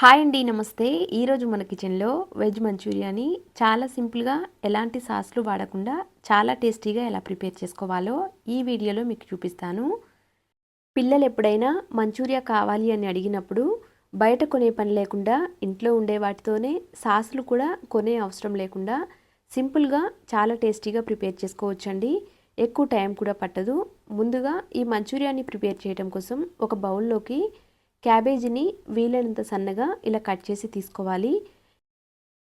Hi అండి నమస్తే. ఈరోజు మన కిచెన్లో వెజ్ మంచూరియాని చాలా సింపుల్గా ఎలాంటి సాస్లు వాడకుండా చాలా టేస్టీగా ఎలా ప్రిపేర్ చేసుకోవాలో ఈ వీడియోలో మీకు చూపిస్తాను. పిల్లలు ఎప్పుడైనా మంచూరియా కావాలి అని అడిగినప్పుడు బయట కొనే పని లేకుండా ఇంట్లో ఉండే వాటితోనే సాసులు కూడా కొనే అవసరం లేకుండా సింపుల్గా చాలా టేస్టీగా ప్రిపేర్ చేసుకోవచ్చండి. ఎక్కువ టైం కూడా పట్టదు. ముందుగా ఈ మంచూరియాని ప్రిపేర్ చేయడం కోసం ఒక బౌల్లోకి క్యాబేజీని వీలైనంత సన్నగా ఇలా కట్ చేసి తీసుకోవాలి.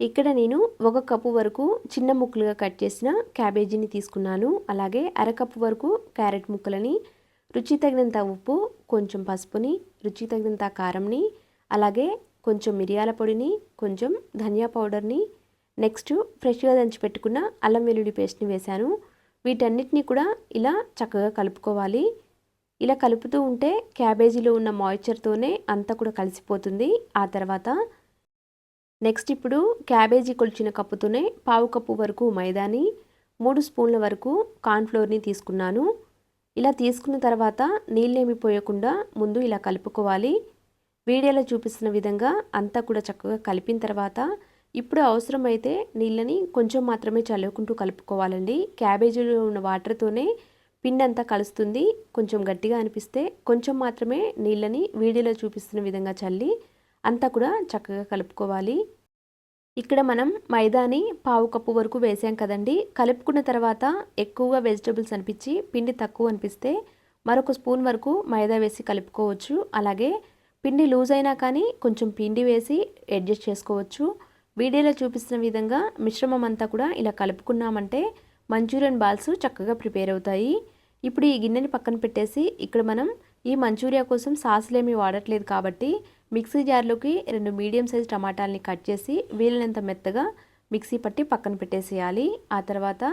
ఇక్కడ నేను ఒక కప్పు వరకు చిన్న ముక్కలుగా కట్ చేసిన క్యాబేజీని తీసుకున్నాను. అలాగే అరకప్పు వరకు క్యారెట్ ముక్కలని రుచి తగినంత ఉప్పు కొంచెం పసుపుని రుచి తగినంత కారంని అలాగే కొంచెం మిరియాల పొడిని కొంచెం ధనియా పౌడర్ని నెక్స్ట్ ఫ్రెష్గా దంచి పెట్టుకున్న అల్లం వెల్లుల్లి పేస్ట్ని వేశాను. వీటన్నిటిని కూడా ఇలా చక్కగా కలుపుకోవాలి. ఇలా కలుపుతూ ఉంటే క్యాబేజీలో ఉన్న మాయిశ్చర్తోనే అంతా కూడా కలిసిపోతుంది. ఆ తర్వాత నెక్స్ట్ ఇప్పుడు క్యాబేజీ కొలిచిన కప్పుతోనే పావు కప్పు వరకు మైదాని మూడు స్పూన్ల వరకు కార్న్ఫ్లోర్ని తీసుకున్నాను. ఇలా తీసుకున్న తర్వాత నీళ్ళేమి పోయకుండా ముందు ఇలా కలుపుకోవాలి. వీడియోలో చూపిస్తున్న విధంగా అంతా కూడా చక్కగా కలిపిన తర్వాత ఇప్పుడు అవసరమైతే నీళ్ళని కొంచెం మాత్రమే చల్లుకుంటూ కలుపుకోవాలండి. క్యాబేజీలో ఉన్న వాటర్తోనే పిండి అంతా కలుస్తుంది. కొంచెం గట్టిగా అనిపిస్తే కొంచెం మాత్రమే నీళ్ళని వీడియోలో చూపిస్తున్న విధంగా చల్లి అంతా కూడా చక్కగా కలుపుకోవాలి. ఇక్కడ మనం మైదాని పావు కప్పు వరకు వేసాం కదండి. కలుపుకున్న తర్వాత ఎక్కువగా వెజిటబుల్స్ అనిపించి పిండి తక్కువ అనిపిస్తే మరొక స్పూన్ వరకు మైదా వేసి కలుపుకోవచ్చు. అలాగే పిండి లూజ్ అయినా కానీ కొంచెం పిండి వేసి అడ్జస్ట్ చేసుకోవచ్చు. వీడియోలో చూపిస్తున్న విధంగా మిశ్రమం అంతా కూడా ఇలా కలుపుకున్నామంటే మంచూరియన్ బాల్స్ చక్కగా ప్రిపేర్ అవుతాయి. ఇప్పుడు ఈ గిన్నెని పక్కన పెట్టేసి ఇక్కడ మనం ఈ మంచూరియా కోసం సాసులేమీ వాడట్లేదు కాబట్టి మిక్సీ జార్లోకి రెండు మీడియం సైజ్ టమాటాలని కట్ చేసి వీలైనంత మెత్తగా మిక్సీ పట్టి పక్కన పెట్టేసేయాలి. ఆ తర్వాత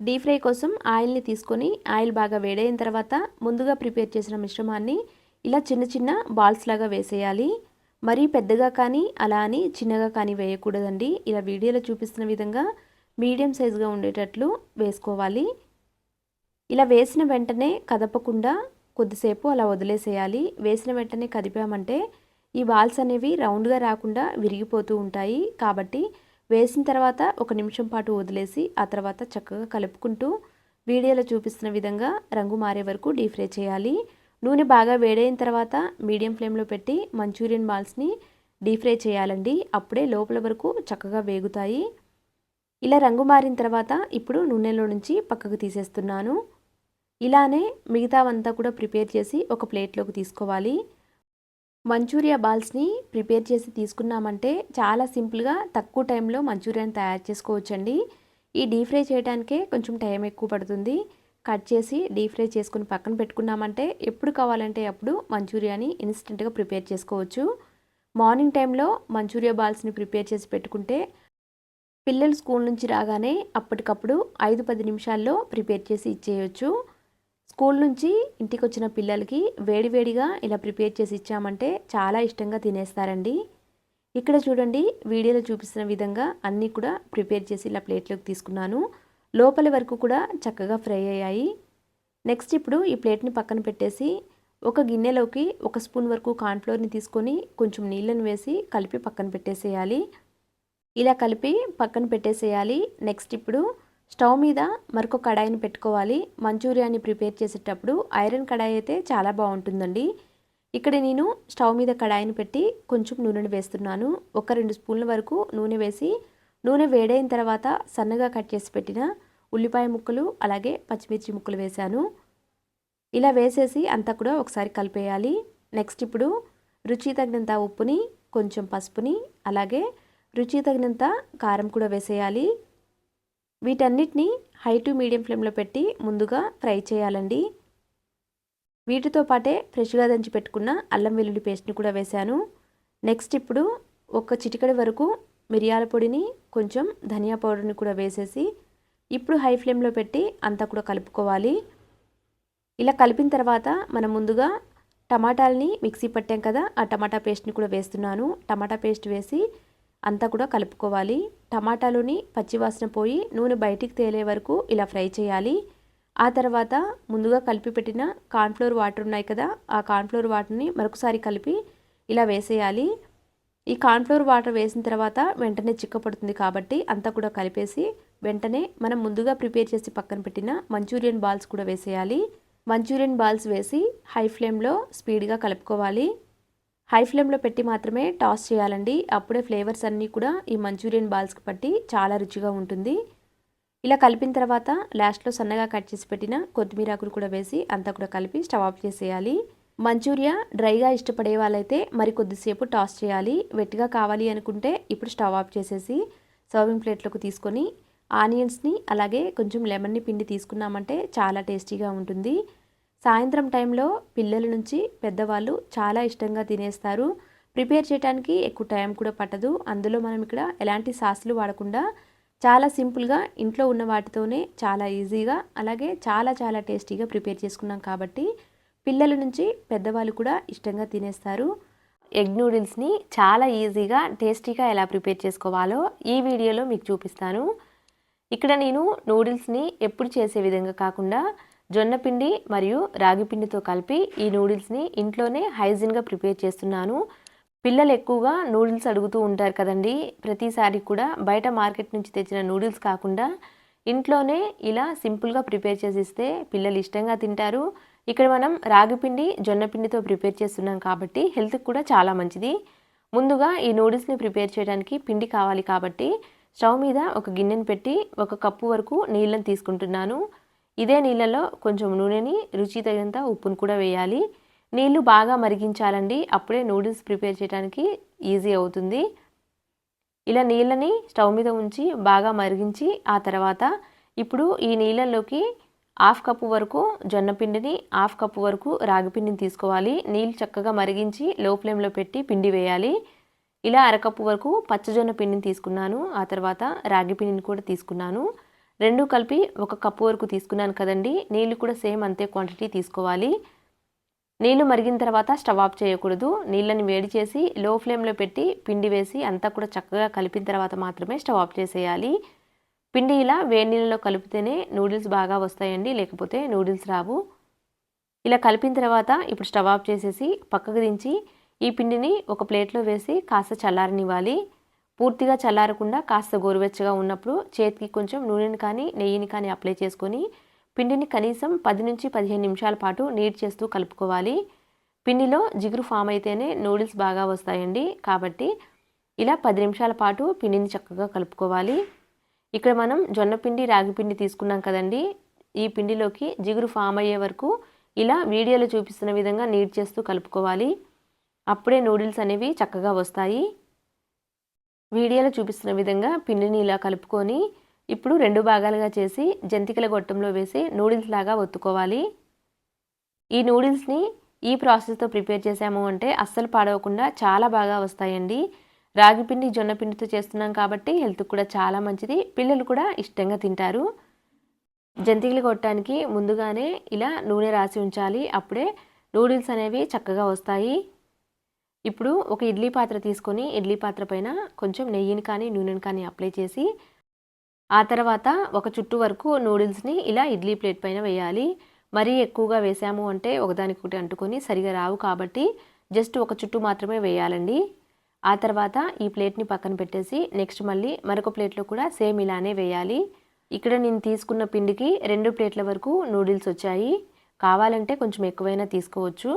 డీప్ ఫ్రై కోసం ఆయిల్ని తీసుకొని ఆయిల్ బాగా వేడైన తర్వాత ముందుగా ప్రిపేర్ చేసిన మిశ్రమాన్ని ఇలా చిన్న చిన్న బాల్స్ లాగా వేసేయాలి. మరీ పెద్దగా కానీ అలా అని చిన్నగా కానీ వేయకూడదండి. ఇలా వీడియోలో చూపిస్తున్న విధంగా మీడియం సైజుగా ఉండేటట్లు వేసుకోవాలి. ఇలా వేసిన వెంటనే కదపకుండా కొద్దిసేపు అలా వదిలేసేయాలి. వేసిన వెంటనే కదిపామంటే ఈ బాల్స్ అనేవి రౌండ్గా రాకుండా విరిగిపోతూ ఉంటాయి. కాబట్టి వేసిన తర్వాత ఒక నిమిషం పాటు వదిలేసి ఆ తర్వాత చక్కగా కలుపుకుంటూ వీడియోలో చూపిస్తున్న విధంగా రంగు మారే వరకు డీప్ ఫ్రై చేయాలి. నూనె బాగా వేడైన తర్వాత మీడియం ఫ్లేమ్లో పెట్టి మంచూరియన్ బాల్స్ని డీ ఫ్రై చేయాలండి. అప్పుడే లోపల వరకు చక్కగా వేగుతాయి. ఇలా రంగు మారిన తర్వాత ఇప్పుడు నూనెలో నుంచి పక్కకు తీసేస్తున్నాను. ఇలానే మిగతావంతా కూడా ప్రిపేర్ చేసి ఒక ప్లేట్లోకి తీసుకోవాలి. మంచూరియా బాల్స్ని ప్రిపేర్ చేసి తీసుకున్నామంటే చాలా సింపుల్గా తక్కువ టైంలో మంచూరియాని తయారు చేసుకోవచ్చండి. ఈ డీప్ ఫ్రై చేయడానికే కొంచెం టైం ఎక్కువ పడుతుంది. కట్ చేసి డీప్ ఫ్రై చేసుకుని పక్కన పెట్టుకున్నామంటే ఎప్పుడు కావాలంటే అప్పుడు మంచూరియాని ఇన్స్టెంట్గా ప్రిపేర్ చేసుకోవచ్చు. మార్నింగ్ టైంలో మంచూరియా బాల్స్ని ప్రిపేర్ చేసి పెట్టుకుంటే పిల్లలు స్కూల్ నుంచి రాగానే అప్పటికప్పుడు ఐదు పది నిమిషాల్లో ప్రిపేర్ చేసి ఇచ్చేయచ్చు. స్కూల్ నుంచి ఇంటికి వచ్చిన పిల్లలకి వేడివేడిగా ఇలా ప్రిపేర్ చేసి ఇచ్చామంటే చాలా ఇష్టంగా తినేస్తారండి. ఇక్కడ చూడండి వీడియోలో చూపిస్తున్న విధంగా అన్నీ కూడా ప్రిపేర్ చేసి ఇలా ప్లేట్లోకి తీసుకున్నాను. లోపలి వరకు కూడా చక్కగా ఫ్రై అయ్యాయి. నెక్స్ట్ ఇప్పుడు ఈ ప్లేట్ని పక్కన పెట్టేసి ఒక గిన్నెలోకి ఒక స్పూన్ వరకు కార్న్ఫ్లోర్ని తీసుకొని కొంచెం నీళ్ళను వేసి కలిపి పక్కన పెట్టేసేయాలి. ఇలా కలిపి పక్కన పెట్టేసేయాలి. నెక్స్ట్ ఇప్పుడు స్టవ్ మీద మరొక కడాయిని పెట్టుకోవాలి. మంచూరియాని ప్రిపేర్ చేసేటప్పుడు ఐరన్ కడాయి అయితే చాలా బాగుంటుందండి. ఇక్కడ నేను స్టవ్ మీద కడాయిని పెట్టి కొంచెం నూనెను వేస్తున్నాను. ఒక రెండు స్పూన్ల వరకు నూనె వేసి నూనె వేడైన తర్వాత సన్నగా కట్ చేసి పెట్టిన ఉల్లిపాయ ముక్కలు అలాగే పచ్చిమిర్చి ముక్కలు వేశాను. ఇలా వేసేసి అంతా కూడా ఒకసారి కలిపేయాలి. నెక్స్ట్ ఇప్పుడు రుచి తగినంత ఉప్పుని కొంచెం పసుపుని అలాగే రుచి తగినంత కారం కూడా వేసేయాలి. వీటన్నిటిని హై టు మీడియం ఫ్లేమ్లో పెట్టి ముందుగా ఫ్రై చేయాలండి. వీటితో పాటే ఫ్రెష్గా దంచి పెట్టుకున్న అల్లం వెల్లుల్లి పేస్ట్ని కూడా వేశాను. నెక్స్ట్ ఇప్పుడు ఒక చిటికడి వరకు మిరియాల పొడిని కొంచెం ధనియా పౌడర్ని కూడా వేసేసి ఇప్పుడు హై ఫ్లేమ్లో పెట్టి అంతా కూడా కలుపుకోవాలి. ఇలా కలిపిన తర్వాత మనం ముందుగా టమాటాలని మిక్సీ పట్టాం కదా ఆ టమాటా పేస్ట్ని కూడా వేస్తున్నాను. టమాటా పేస్ట్ వేసి అంతా కూడా కలుపుకోవాలి. టమాటాలోని పచ్చివాసన పోయి నూనె బయటికి తేలే వరకు ఇలా ఫ్రై చేయాలి. ఆ తర్వాత ముందుగా కలిపి పెట్టిన కార్న్ఫ్లోర్ వాటర్ ఉన్నాయి కదా ఆ కార్న్ఫ్లోర్ వాటర్ని మరొకసారి కలిపి ఇలా వేసేయాలి. ఈ కార్న్ఫ్లోర్ వాటర్ వేసిన తర్వాత వెంటనే చిక్కపడుతుంది కాబట్టి అంతా కూడా కలిపేసి వెంటనే మనం ముందుగా ప్రిపేర్ చేసి పక్కన పెట్టిన మంచూరియన్ బాల్స్ కూడా వేసేయాలి. మంచూరియన్ బాల్స్ వేసి హై ఫ్లేమ్లో స్పీడ్గా కలుపుకోవాలి. హై ఫ్లేమ్లో పెట్టి మాత్రమే టాస్ చేయాలండి. అప్పుడే ఫ్లేవర్స్ అన్నీ కూడా ఈ మంచూరియన్ బాల్స్కి పట్టి చాలా రుచిగా ఉంటుంది. ఇలా కలిపిన తర్వాత లాస్ట్లో సన్నగా కట్ చేసి పెట్టిన కొత్తిమీర ఆకులు కూడా వేసి అంతా కూడా కలిపి స్టవ్ ఆఫ్ చేసేయాలి. మంచూరియా డ్రైగా ఇష్టపడే వాళ్ళైతే మరి కొద్దిసేపు టాస్ చేయాలి. వెట్టిగా కావాలి అనుకుంటే ఇప్పుడు స్టవ్ ఆఫ్ చేసేసి సర్వింగ్ ప్లేట్లోకి తీసుకొని ఆనియన్స్ని అలాగే కొంచెం లెమన్ని పిండి తీసుకున్నామంటే చాలా టేస్టీగా ఉంటుంది. సాయంత్రం టైంలో పిల్లల నుంచి పెద్దవాళ్ళు చాలా ఇష్టంగా తినేస్తారు. ప్రిపేర్ చేయడానికి ఎక్కువ టైం కూడా పట్టదు. అందులో మనం ఇక్కడ ఎలాంటి సాసులు వాడకుండా చాలా సింపుల్గా ఇంట్లో ఉన్న వాటితోనే చాలా ఈజీగా అలాగే చాలా చాలా టేస్టీగా ప్రిపేర్ చేసుకున్నాం కాబట్టి పిల్లల నుంచి పెద్దవాళ్ళు కూడా ఇష్టంగా తినేస్తారు. ఎగ్ నూడిల్స్ని చాలా ఈజీగా టేస్టీగా ఎలా ప్రిపేర్ చేసుకోవాలో ఈ వీడియోలో మీకు చూపిస్తాను. ఇక్కడ నేను నూడిల్స్ని ఎప్పుడు చేసే విధంగా కాకుండా జొన్న పిండి మరియు రాగి పిండితో కలిపి ఈ నూడిల్స్ని ఇంట్లోనే హైజీన్గా ప్రిపేర్ చేస్తున్నాను. పిల్లలు ఎక్కువగా నూడిల్స్ అడుగుతూ ఉంటారు కదండి. ప్రతిసారి కూడా బయట మార్కెట్ నుంచి తెచ్చిన నూడిల్స్ కాకుండా ఇంట్లోనే ఇలా సింపుల్గా ప్రిపేర్ చేసి ఇస్తే పిల్లలు ఇష్టంగా తింటారు. ఇక్కడ మనం రాగిపిండి జొన్నపిండితో ప్రిపేర్ చేస్తున్నాం కాబట్టి హెల్త్కి కూడా చాలా మంచిది. ముందుగా ఈ నూడిల్స్ని ప్రిపేర్ చేయడానికి పిండి కావాలి కాబట్టి స్టవ్ మీద ఒక గిన్నెను పెట్టి ఒక కప్పు వరకు నీళ్ళని తీసుకుంటున్నాను. ఇదే నీళ్ళలో కొంచెం నూనెని రుచి తగినంత ఉప్పును కూడా వేయాలి. నీళ్ళు బాగా మరిగించాలండి. అప్పుడే నూడిల్స్ ప్రిపేర్ చేయడానికి ఈజీ అవుతుంది. ఇలా నీళ్ళని స్టవ్ మీద ఉంచి బాగా మరిగించి ఆ తర్వాత ఇప్పుడు ఈ నీళ్ళల్లోకి హాఫ్ కప్పు వరకు జొన్న పిండిని హాఫ్ కప్పు వరకు రాగి పిండిని తీసుకోవాలి. నీళ్ళు చక్కగా మరిగించి లో ఫ్లేమ్లో పెట్టి పిండి వేయాలి. ఇలా అరకప్పు వరకు పచ్చజొన్న పిండిని తీసుకున్నాను. ఆ తర్వాత రాగి పిండిని కూడా తీసుకున్నాను. రెండు కలిపి ఒక కప్పు వరకు తీసుకున్నాను కదండి. నీళ్ళు కూడా సేమ్ అంతే క్వాంటిటీ తీసుకోవాలి. నీళ్ళు మరిగిన తర్వాత స్టవ్ ఆఫ్ చేయకూడదు. నీళ్ళని వేడి చేసి లో ఫ్లేమ్లో పెట్టి పిండి వేసి అంతా కూడా చక్కగా కలిపిన తర్వాత మాత్రమే స్టవ్ ఆఫ్ చేసేయాలి. పిండి ఇలా వేడి నీళ్ళలో కలిపితేనే నూడిల్స్ బాగా వస్తాయండి లేకపోతే నూడిల్స్ రావు. ఇలా కలిపిన తర్వాత ఇప్పుడు స్టవ్ ఆఫ్ చేసేసి పక్కకు దించి ఈ పిండిని ఒక ప్లేట్లో వేసి కాస్త చల్లారనివ్వాలి. పూర్తిగా చల్లారకుండా కాస్త గోరువెచ్చగా ఉన్నప్పుడు చేతికి కొంచెం నూనెని కానీ నెయ్యిని కానీ అప్లై చేసుకొని పిండిని కనీసం పది నుంచి పదిహేను నిమిషాల పాటు నీట్ చేస్తూ కలుపుకోవాలి. పిండిలో జిగురు ఫామ్ అయితేనే నూడిల్స్ బాగా వస్తాయండి. కాబట్టి ఇలా పది నిమిషాల పాటు పిండిని చక్కగా కలుపుకోవాలి. ఇక్కడ మనం జొన్న పిండి రాగి పిండి తీసుకున్నాం కదండి. ఈ పిండిలోకి జిగురు ఫామ్ అయ్యే వరకు ఇలా వీడియోలో చూపిస్తున్న విధంగా నీట్ చేస్తూ కలుపుకోవాలి. అప్పుడే నూడిల్స్ అనేవి చక్కగా వస్తాయి. వీడియోలో చూపిస్తున్న విధంగా పిండిని ఇలా కలుపుకొని ఇప్పుడు రెండు భాగాలుగా చేసి జంతికల గొట్టంలో వేసి నూడిల్స్ లాగా ఒత్తుకోవాలి. ఈ నూడిల్స్ని ఈ ప్రాసెస్తో ప్రిపేర్ చేసాము అంటే అస్సలు పాడవకుండా చాలా బాగా వస్తాయండి. రాగిపిండి జొన్నపిండితో చేస్తున్నాం కాబట్టి హెల్త్కి కూడా చాలా మంచిది. పిల్లలు కూడా ఇష్టంగా తింటారు. జంతికలు కొట్టడానికి ముందుగానే ఇలా నూనె రాసి ఉంచాలి. అప్పుడే నూడిల్స్ అనేవి చక్కగా వస్తాయి. ఇప్పుడు ఒక ఇడ్లీ పాత్ర తీసుకొని ఇడ్లీ పాత్ర పైన కొంచెం నెయ్యిని కానీ నూనెని కానీ అప్లై చేసి ఆ తర్వాత ఒక చుట్టూ వరకు నూడిల్స్ని ఇలా ఇడ్లీ ప్లేట్ పైన వేయాలి. మరీ ఎక్కువగా వేసాము అంటే ఒకదానికొకటి అంటుకొని సరిగా రావు కాబట్టి జస్ట్ ఒక చుట్టూ మాత్రమే వేయాలండి. ఆ తర్వాత ఈ ప్లేట్ని పక్కన పెట్టేసి నెక్స్ట్ మళ్ళీ మరొక ప్లేట్లో కూడా సేమ్ ఇలానే వేయాలి. ఇక్కడ నేను తీసుకున్న పిండికి రెండు ప్లేట్ల వరకు నూడిల్స్ వచ్చాయి. కావాలంటే కొంచెం ఎక్కువైనా తీసుకోవచ్చు.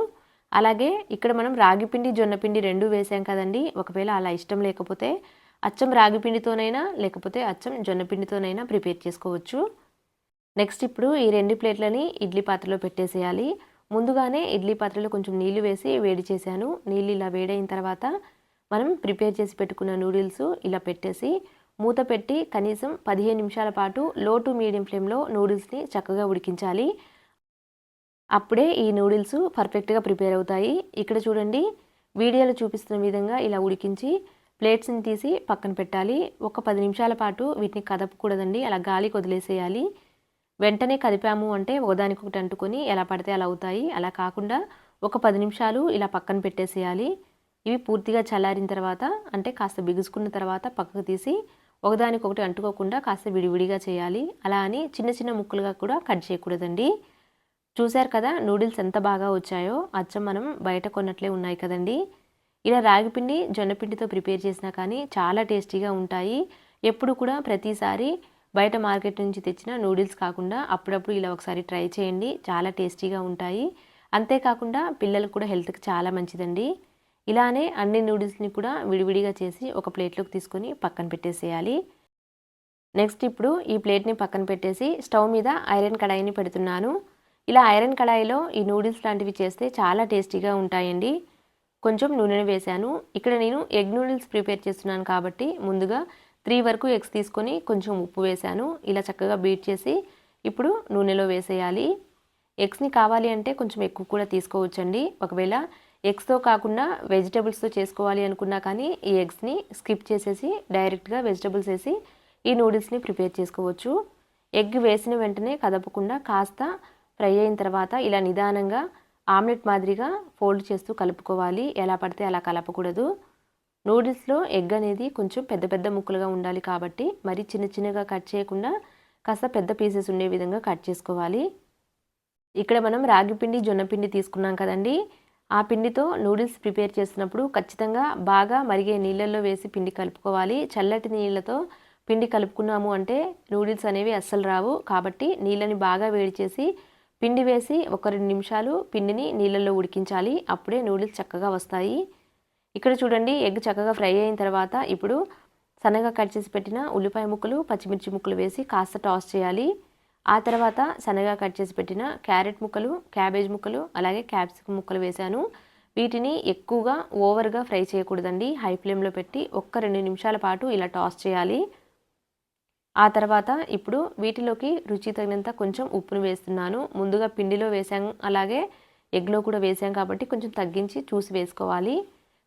అలాగే ఇక్కడ మనం రాగిపిండి జొన్నపిండి రెండు వేసాం కదండి. ఒకవేళ అలా ఇష్టం లేకపోతే అచ్చం రాగిపిండితోనైనా లేకపోతే అచ్చం జొన్నపిండితోనైనా ప్రిపేర్ చేసుకోవచ్చు. నెక్స్ట్ ఇప్పుడు ఈ రెండు ప్లేట్లని ఇడ్లీ పాత్రలో పెట్టేసేయాలి. ముందుగానే ఇడ్లీ పాత్రలో కొంచెం నీళ్ళు వేసి వేడి చేశాను. నీళ్ళు ఇలా వేడైన తర్వాత మనం ప్రిపేర్ చేసి పెట్టుకున్న నూడిల్స్ ఇలా పెట్టేసి మూత పెట్టి కనీసం పదిహేను నిమిషాల పాటు లో టు మీడియం ఫ్లేమ్లో నూడిల్స్ని చక్కగా ఉడికించాలి. అప్పుడే ఈ నూడిల్స్ పర్ఫెక్ట్గా ప్రిపేర్ అవుతాయి. ఇక్కడ చూడండి వీడియోలో చూపిస్తున్న విధంగా ఇలా ఉడికించి ప్లేట్స్ని తీసి పక్కన పెట్టాలి. ఒక పది నిమిషాల పాటు వీటిని కదపకూడదండి అలా గాలికి వదిలేసేయాలి. వెంటనే కదిపాము అంటే ఒకదానికొకటి అంటుకొని ఎలా పడితే అలా అవుతాయి. అలా కాకుండా ఒక పది నిమిషాలు ఇలా పక్కన పెట్టేసేయాలి. ఇవి పూర్తిగా చల్లారిన తర్వాత అంటే కాస్త బిగుసుకున్న తర్వాత పక్కకు తీసి ఒకదానికొకటి అంటుకోకుండా కాస్త విడివిడిగా చేయాలి. అలా అని చిన్న చిన్న ముక్కలుగా కూడా కట్ చేయకూడదండి. చూశారు కదా నూడిల్స్ ఎంత బాగా వచ్చాయో అచ్చం మనం బయట కొన్నట్లే ఉన్నాయి కదండి. ఇలా రాగిపిండి జొన్నపిండితో ప్రిపేర్ చేసినా కానీ చాలా టేస్టీగా ఉంటాయి. ఎప్పుడు కూడా ప్రతిసారి బయట మార్కెట్ నుంచి తెచ్చిన నూడిల్స్ కాకుండా అప్పుడప్పుడు ఇలా ఒకసారి ట్రై చేయండి చాలా టేస్టీగా ఉంటాయి. అంతేకాకుండా పిల్లలకు కూడా హెల్త్కి చాలా మంచిదండి. ఇలానే అన్ని నూడిల్స్ని కూడా విడివిడిగా చేసి ఒక ప్లేట్లోకి తీసుకొని పక్కన పెట్టేసేయాలి. నెక్స్ట్ ఇప్పుడు ఈ ప్లేట్ని పక్కన పెట్టేసి స్టవ్ మీద ఐరన్ కడాయిని పెడుతున్నాను. ఇలా ఐరన్ కడాయిలో ఈ నూడిల్స్ లాంటివి చేస్తే చాలా టేస్టీగా ఉంటాయండి. కొంచెం నూనెను వేశాను. ఇక్కడ నేను ఎగ్ నూడిల్స్ ప్రిపేర్ చేస్తున్నాను కాబట్టి ముందుగా త్రీ వరకు ఎగ్స్ తీసుకొని కొంచెం ఉప్పు వేశాను. ఇలా చక్కగా బీట్ చేసి ఇప్పుడు నూనెలో వేసేయాలి. ఎగ్స్ని కావాలి అంటే కొంచెం ఎక్కువ కూడా తీసుకోవచ్చండి. ఒకవేళ ఎగ్స్తో కాకుండా వెజిటబుల్స్తో చేసుకోవాలి అనుకున్నా కానీ ఈ ఎగ్స్ని స్కిప్ చేసేసి డైరెక్ట్గా వెజిటబుల్స్ వేసి ఈ నూడిల్స్ని ప్రిపేర్ చేసుకోవచ్చు. ఎగ్ వేసిన వెంటనే కదపకుండా కాస్త ఫ్రై అయిన తర్వాత ఇలా నిదానంగా ఆమ్లెట్ మాదిరిగా ఫోల్డ్ చేస్తూ కలుపుకోవాలి. ఎలా పడితే అలా కలపకూడదు. నూడిల్స్లో ఎగ్ అనేది కొంచెం పెద్ద పెద్ద ముక్కలుగా ఉండాలి కాబట్టి మరి చిన్న చిన్నగా కట్ చేయకుండా కాస్త పెద్ద పీసెస్ ఉండే విధంగా కట్ చేసుకోవాలి. ఇక్కడ మనం రాగి పిండి జొన్న పిండి తీసుకున్నాం కదండి. ఆ పిండితో నూడిల్స్ ప్రిపేర్ చేసినప్పుడు ఖచ్చితంగా బాగా మరిగే నీళ్ళల్లో వేసి పిండి కలుపుకోవాలి. చల్లటి నీళ్ళతో పిండి కలుపుకున్నాము అంటే నూడిల్స్ అనేవి అస్సలు రావు కాబట్టి నీళ్ళని బాగా వేడి చేసి పిండి వేసి ఒక రెండు నిమిషాలు పిండిని నీళ్ళల్లో ఉడికించాలి. అప్పుడే నూడిల్స్ చక్కగా వస్తాయి. ఇక్కడ చూడండి ఎగ్ చక్కగా ఫ్రై అయిన తర్వాత ఇప్పుడు సన్నగా కట్ చేసి పెట్టిన ఉల్లిపాయ ముక్కలు పచ్చిమిర్చి ముక్కలు వేసి కాస్త టాస్ చేయాలి. ఆ తర్వాత సన్నగా కట్ చేసి పెట్టిన క్యారెట్ ముక్కలు క్యాబేజ్ ముక్కలు అలాగే క్యాప్సికమ్ ముక్కలు వేశాను. వీటిని ఎక్కువగా ఓవర్గా ఫ్రై చేయకూడదండి. హై ఫ్లేమ్లో పెట్టి ఒక్క రెండు నిమిషాల పాటు ఇలా టాస్ చేయాలి. ఆ తర్వాత ఇప్పుడు వీటిలోకి రుచి తగినంత కొంచెం ఉప్పును వేస్తున్నాను. ముందుగా పిండిలో వేసాం. అలాగే ఎగ్లో కూడా వేసాం కాబట్టి కొంచెం తగ్గించి చూసి వేసుకోవాలి.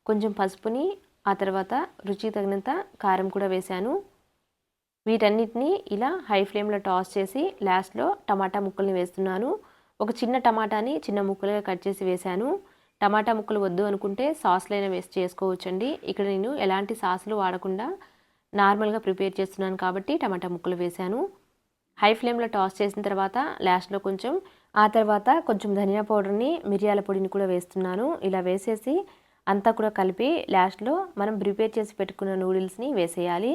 కొంచెం పసుపుని ఆ తర్వాత రుచి తగినంత కారం కూడా వేశాను వీటన్నిటిని ఇలా హై ఫ్లేమ్లో టాస్ చేసి లాస్ట్లో టమాటా ముక్కల్ని వేస్తున్నాను. ఒక చిన్న టమాటాని చిన్న ముక్కలుగా కట్ చేసి వేశాను టమాటా ముక్కలు వద్దు అనుకుంటే సాస్లైనా వేస్ట్ చేసుకోవచ్చండి. ఇక్కడ నేను ఎలాంటి సాసులు వాడకుండా నార్మల్గా ప్రిపేర్ చేస్తున్నాను కాబట్టి టమాటా ముక్కలు వేశాను. హై ఫ్లేమ్లో టాస్ చేసిన తర్వాత లాస్ట్లో కొంచెం ఆ తర్వాత కొంచెం ధనియా పౌడర్ని మిరియాల పొడిని కూడా వేస్తున్నాను. ఇలా వేసేసి అంతా కూడా కలిపి లాస్ట్లో మనం ప్రిపేర్ చేసి పెట్టుకున్న నూడిల్స్ని వేసేయాలి.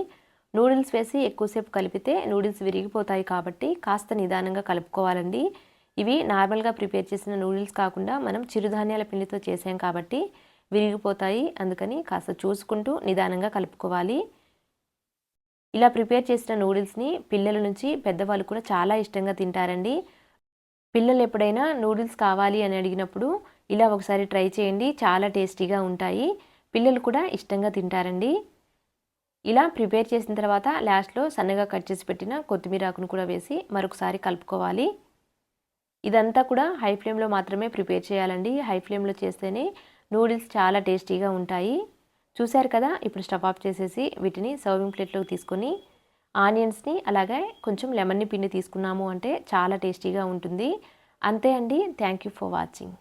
నూడిల్స్ వేసి ఎక్కువసేపు కలిపితే నూడిల్స్ విరిగిపోతాయి కాబట్టి కాస్త నిదానంగా కలుపుకోవాలండి. ఇవి నార్మల్గా ప్రిపేర్ చేసిన నూడిల్స్ కాకుండా మనం చిరుధాన్యాల పిండితో చేసాం కాబట్టి విరిగిపోతాయి. అందుకని కాస్త చూసుకుంటూ నిదానంగా కలుపుకోవాలి. ఇలా ప్రిపేర్ చేసిన నూడిల్స్ని పిల్లల నుంచి పెద్దవాళ్ళు కూడా చాలా ఇష్టంగా తింటారండి. పిల్లలు ఎప్పుడైనా నూడిల్స్ కావాలి అని అడిగినప్పుడు ఇలా ఒకసారి ట్రై చేయండి చాలా టేస్టీగా ఉంటాయి. పిల్లలు కూడా ఇష్టంగా తింటారండి. ఇలా ప్రిపేర్ చేసిన తర్వాత లాస్ట్లో సన్నగా కట్ చేసి పెట్టిన కొత్తిమీర ఆకును కూడా వేసి మరొకసారి కలుపుకోవాలి. ఇదంతా కూడా హై ఫ్లేమ్లో మాత్రమే ప్రిపేర్ చేయాలండి. హై ఫ్లేమ్లో చేస్తేనే నూడిల్స్ చాలా టేస్టీగా ఉంటాయి. చూశారు కదా? ఇప్పుడు స్టవ్ ఆఫ్ చేసేసి వీటిని సర్వింగ్ ప్లేట్లోకి తీసుకొని ఆనియన్స్ని అలాగే కొంచెం లెమన్ని పిండి తీసుకున్నాము అంటే చాలా టేస్టీగా ఉంటుంది. అంతే అండి. Thank you for watching.